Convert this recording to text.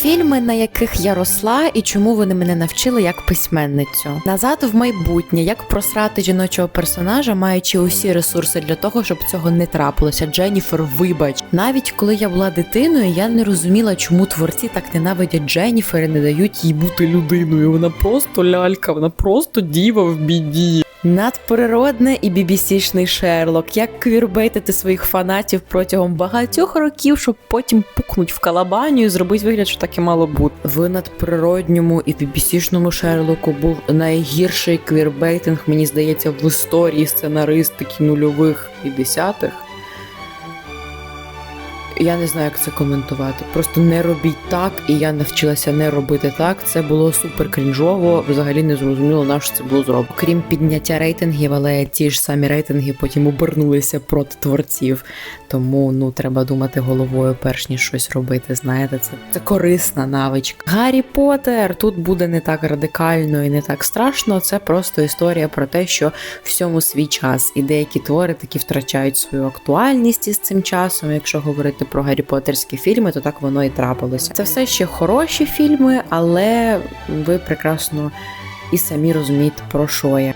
Фільми, на яких я росла, і чому вони мене навчили як письменницю. Назад в майбутнє, як просрати жіночого персонажа, маючи усі ресурси для того, щоб цього не трапилося. Дженніфер, вибач. Навіть коли я була дитиною, я не розуміла, чому творці так ненавидять Дженніфер і не дають їй бути людиною. Вона просто лялька, вона просто діва в біді. Надприродне і бібісічний Шерлок. Як квірбейтити своїх фанатів протягом багатьох років, щоб потім пукнуть в калабанію і зробити вигляд, що так і мало бути. В надприродньому і бібісічному Шерлоку був найгірший квірбейтинг, мені здається, в історії сценаристики нульових і десятих. Я не знаю, як це коментувати. Просто не робіть так, і я навчилася не робити так. Це було супер крінжово. Взагалі не зрозуміло, на що це було зроблено. Крім підняття рейтингів, але ті ж самі рейтинги потім обернулися проти творців. Тому ну треба думати головою, перш ніж щось робити. Знаєте, це, це корисна навичка. Гаррі Поттер тут буде не так радикально і не так страшно. Це просто історія про те, що всьому свій час, і деякі твори таки втрачають свою актуальність із цим часом. Якщо говорити про Гаррі Поттерські фільми, то так воно і трапилося. Це все ще хороші фільми, але ви прекрасно і самі розумієте, про що я.